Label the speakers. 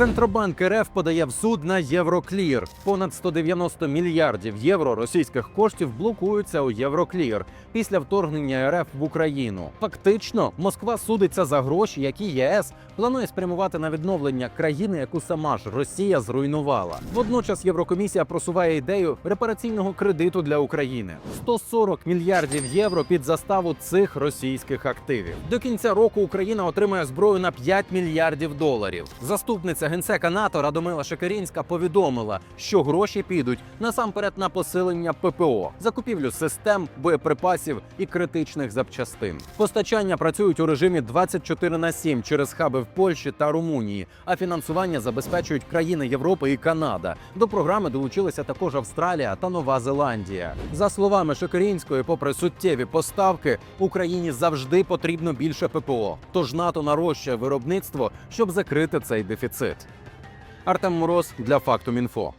Speaker 1: Центробанк РФ подає в суд на Євроклір. Понад 190 мільярдів євро російських коштів блокуються у Євроклір після вторгнення РФ в Україну. Фактично, Москва судиться за гроші, які ЄС планує спрямувати на відновлення країни, яку сама ж Росія зруйнувала. Водночас Єврокомісія просуває ідею репараційного кредиту для України 140 мільярдів євро під заставу цих російських активів. До кінця року Україна отримає зброю на 5 мільярдів доларів. Заступниця генсека НАТО Радомила Шекерінська повідомила, що гроші підуть насамперед на посилення ППО, закупівлю систем, боєприпасів і критичних запчастин. Постачання працюють у режимі 24 на 7 через хаби в Польщі та Румунії, а фінансування забезпечують країни Європи і Канада. До програми долучилися також Австралія та Нова Зеландія. За словами Шекерінської, попри суттєві поставки, Україні завжди потрібно більше ППО. Тож НАТО нарощує виробництво, щоб закрити цей дефіцит. Артем Мороз для Фактум Інфо.